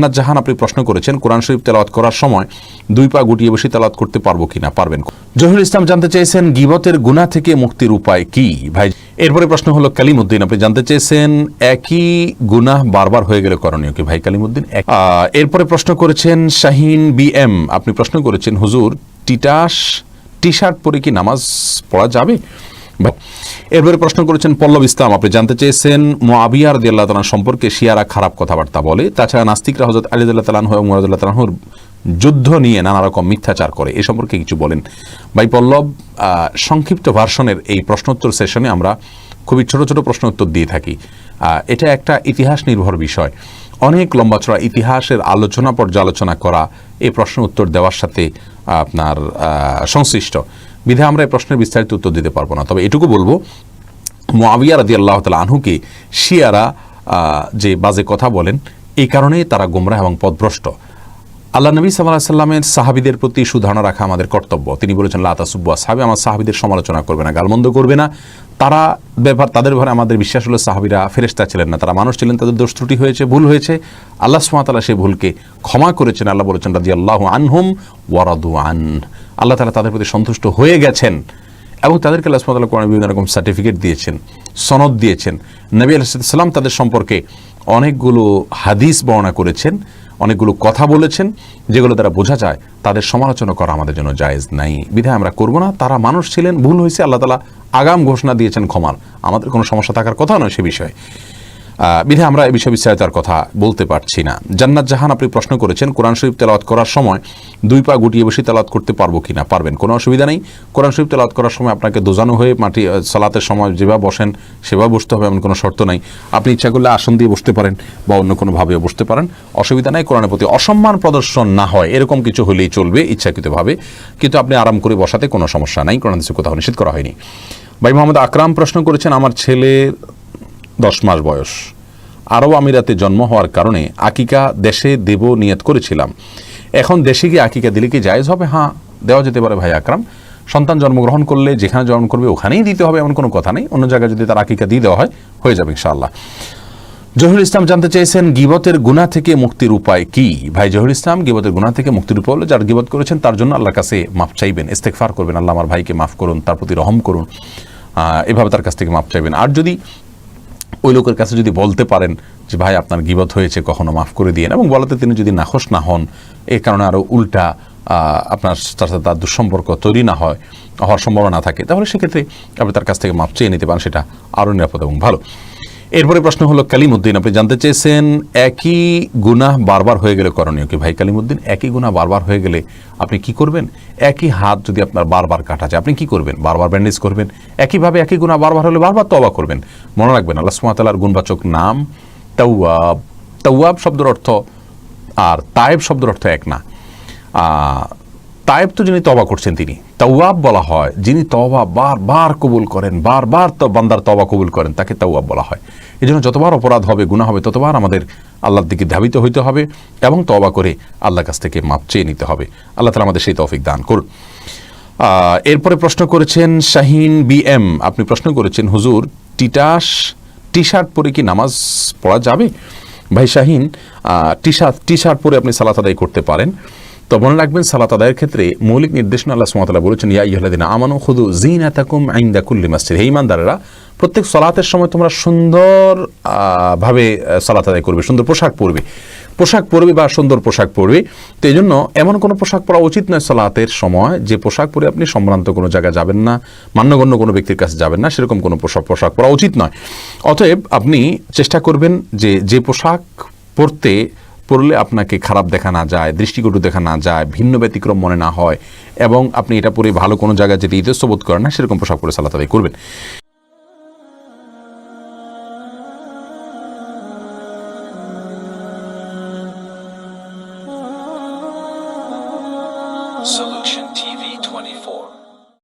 জান্নাত জাহান আপনি প্রশ্ন করেছেন, কোরআন শরীফ তেলাওয়াত করার সময় দুই পা গুটিয়ে বসে তেলাওয়াত করতে পারব কিনা? পারবেন। জহিরুল ইসলাম জানতে চেয়েছেন, গিবতের গুনাহ থেকে মুক্তির উপায় কি? ভাই, এরপরে প্রশ্ন হলো, কালিমুদ্দিন, আপনি জানতে চেয়েছেন, একই গুনাহ বারবার হয়ে গেলে করণীয় কি? ভাই, কালিমুদ্দিন এরপরে প্রশ্ন করেছেন, শাহিন বি এম, আপনি প্রশ্ন করেছেন, হুজুর, টিটাস টি শার্ট পরে কি নামাজ পড়া যাবে? এরপরে প্রশ্ন করেছেন পল্লব ইসলাম, আপনি জানতে চেয়েছেন মোয়াবিয়ার দিয়াল্লাহ তালান সম্পর্কে শিয়ারা খারাপ কথাবার্তা বলে, তাছাড়া নাস্তিকরা হজরত আলিদুল্লাহ তালান এবং মুরাদুল্লাহ তালাহুর যুদ্ধ নিয়ে নানা রকম মিথ্যাচার করে, এ সম্পর্কে কিছু বলেন। ভাই পল্লব সংক্ষিপ্ত ভার্সনের এই প্রশ্নোত্তর সেশনে আমরা খুবই ছোট ছোট প্রশ্ন উত্তর দিয়ে থাকি। এটা একটা ইতিহাস নির্ভর বিষয়। অনেক লম্বা চড়া ইতিহাসের আলোচনা পর্যালোচনা করা এই প্রশ্ন উত্তর দেওয়ার সাথে আপনার সংশ্লিষ্ট। বিধে আমরা এই প্রশ্নের বিস্তারিত উত্তর দিতে পারব না। তবে এটুকু বলব মোয়াবিয়া রাদি আল্লাহ তালা আনহুকে শিয়ারা যে বাজে কথা বলেন, এই কারণে তারা গোমরাহ এবং পদভ্রষ্ট। আল্লাহ নবী সাল্লাহ সাল্লামের সাহাবিদের প্রতি সুধারণা রাখা আমাদের কর্তব্য। তিনি বলেছেন লাতা সুব্বা সাহাবি আমার সাহাবিদের সমালোচনা করবে না, গালমন্দ করবে না। তারা ব্যাপার, তাদের ব্যাপারে আমাদের বিশ্বাস হলো সাহাবিরা ফেরেস্তা ছিলেন না, তারা মানুষ ছিলেন, তাদের দোষ ত্রুটি হয়েছে, ভুল হয়েছে। আল্লাহ সুমাতালা সেই ভুলকে ক্ষমা করেছেন। আল্লাহ বলেছেন রাজি আল্লাহ আনহুম ওয়ারাদু আন। আল্লাহ তালা তাদের প্রতি সন্তুষ্ট হয়ে গেছেন এবং তাদেরকে আল্লাহ কোরআন বিভিন্ন রকম সার্টিফিকেট দিয়েছেন, সনদ দিয়েছেন। নবী আলাইসাল্লাম তাদের সম্পর্কে অনেকগুলো হাদিস বর্ণনা করেছেন, অনেকগুলো কথা বলেছেন, যেগুলো তারা বোঝা যায় তাদের সমালোচনা করা আমাদের জন্য জায়েজ নাই। বিধায় আমরা করব না, তারা মানুষ ছিলেন, ভুল হয়েছে, আল্লাহ তালা আগাম ঘোষণা দিয়েছেন ক্ষমার। আমাদের কোনো সমস্যা থাকার কথা নয় সে বিষয়ে। বিধে আমরা এই বিষয়ে বিস্তারিতার কথা বলতে পারছি না। জান্নাত জাহান আপনি প্রশ্ন করেছেন, কোরআন শরীফ তেলাওয়াত করার সময় দুই পা গুটিয়ে বসে তেলাওয়াত করতে পারব কিনা? পারবেন, কোনো অসুবিধা নেই। কোরআন শরীফ তেলাওয়াত করার সময় আপনাকে দোজানো হয়ে মাটি সালাতের সময় যেভাবে বসেন, সেভাবে বসতে হবে, এমন কোনো শর্ত নাই। আপনি ইচ্ছা করলে আসন দিয়ে বসতে পারেন বা অন্য কোনোভাবে বসতে পারেন। অসুবিধা নাই, কোরআনের প্রতি অসম্মান প্রদর্শন না হয়, এরকম কিছু হলেই চলবে ইচ্ছাকৃতভাবে। কিন্তু আপনি আরাম করে বসাতে কোনো সমস্যা নাই, কোরআন কোথাও নিষেধ করা হয়নি। ভাই মোহাম্মদ আকরাম প্রশ্ন করেছেন, আমার ছেলে দশ মাস বয়স। আরব আমিরাতে জন্ম হওয়ার কারণে আকিকা দেশে দেব নিয়ত করেছিলাম। এখন দেশে গিয়ে আকিকা দিলে কি জায়েজ হবে? হ্যাঁ দেওয়া যেতে পারে ভাই আকরাম। সন্তান জন্মগ্রহণ করলে যেখানে জন্ম করবে ওখানেই দিতে হবে, এমন কোনো কথা নেই। অন্য জায়গায় যদি তার আকিকা দিয়ে দেওয়া হয়, হয়ে যাবে ইনশাআল্লাহ। জহিরুল ইসলাম জানতে চেয়েছেন, গিবতের গুনাহ থেকে মুক্তির উপায় কি? ভাই জহিরুল ইসলাম, গিবতের গুনাহ থেকে মুক্তির উপায় হলো যার গিবত করেছেন, তার জন্য আল্লাহর কাছে মাফ চাইবেন ইস্তেকফার করবেন, আল্লাহ আমার ভাইকে মাফ করুন, তার প্রতি রহম করুন এভাবে তার কাছ থেকে মাফ চাইবেন। আর যদি ওই লোকের কাছে যদি বলতে পারেন যে, ভাই, আপনার গিবত হয়েছে, কখনো মাফ করে দিয়েন। এবং বলাতে তিনি যদি নাখোশ না হন, এ কারণে আরও উল্টা আপনার তার সাথে তার দুঃসম্পর্ক তৈরি না হয়, হওয়ার সম্ভাবনা থাকে, তাহলে সেক্ষেত্রে আপনি তার কাছ থেকে মাফ চেয়ে নিতে পারেন, সেটা আরও নিরাপদ এবং ভালো। এরপরে প্রশ্ন হলো, কালিমুদ্দিন, আপনি জানতে চেয়েছেন একই গুনাহ বারবার হয়ে গেলে করণীয় কি? ভাই কালিমুদ্দিন, একই গুনাহ বারবার হয়ে গেলে আপনি কি করবেন? একই হাত যদি আপনার বারবার কাটা যায়, আপনি কি করবেন? বারবার ব্যান্ডেজ করবেন? একইভাবে একই গুনাহ বারবার হলে বারবার তবা করবেন? মনে রাখবেন, আল্লাহ সুমাতালার গুণবাচক নাম তাওয়াব। তাওয়াব শব্দের অর্থ, আর তায়েব শব্দের অর্থ এক না। তায়েব তো যিনি তবা করছেন তিনি। তাওয়াব বলা হয়, যিনি তবা বারবার কবুল করেন, বারবার তো বান্দার তবা কবুল করেন, তাকে তাওয়াব বলা হয়। এই জন্য যতবার অপরাধ হবে গুণা হবে, ততবার আমাদের আল্লাহর দিকে ধাবিত হইতে হবে এবং তবা করে আল্লাহর কাছ থেকে মাপ চেয়ে নিতে হবে। আল্লাহ তালা আমাদের সেই তৌফিক দান করুন। এরপরে প্রশ্ন করেছেন শাহিন বি এম। আপনি প্রশ্ন করেছেন, হুজুর টিটাস টি শার্ট পরে কি নামাজ পড়া যাবে? ভাই Shahin T shirt T shirt পরে আপনি সালাত আদায় করতে পারেন। তো মনে রাখবেন, সালাত আদায়ের ক্ষেত্রে মৌলিক নির্দেশনা আল্লাহ সুমাতালা বলেছেন, ইয়া ইহলাদিন আমানু খুদু জিন আতাকুম আইন্দা কুল্লি মাসজিদ। হে প্রত্যেক সলাতের সময় তোমরা সুন্দর ভাবে সালাত আদায় করবে, সুন্দর পোশাক পরবে। পোশাক পরবে বা সুন্দর পোশাক পরবে। তো এই জন্য এমন কোনো পোশাক পরা উচিত নয় সালাতের সময় যে পোশাক পরে আপনি সম্ভ্রান্ত কোনো জায়গায় যাবেন না, মান্যগণ্য কোনো ব্যক্তির কাছে যাবেন না, সেরকম কোনো পোশাক পোশাক পরা উচিত নয়। অতএব আপনি চেষ্টা করবেন যে যে পোশাক পরতে পড়লে আপনাকে খারাপ দেখা না যায়, দৃষ্টিকটু দেখা না যায়, ভিন্ন ব্যতিক্রম মনে না হয়, এবং আপনি এটা পরে ভালো কোনো জায়গায় যেতে ইতস্ত বোধ করেন না, সেরকম পোশাক পরে সালাত আদায় করবেন। Solution.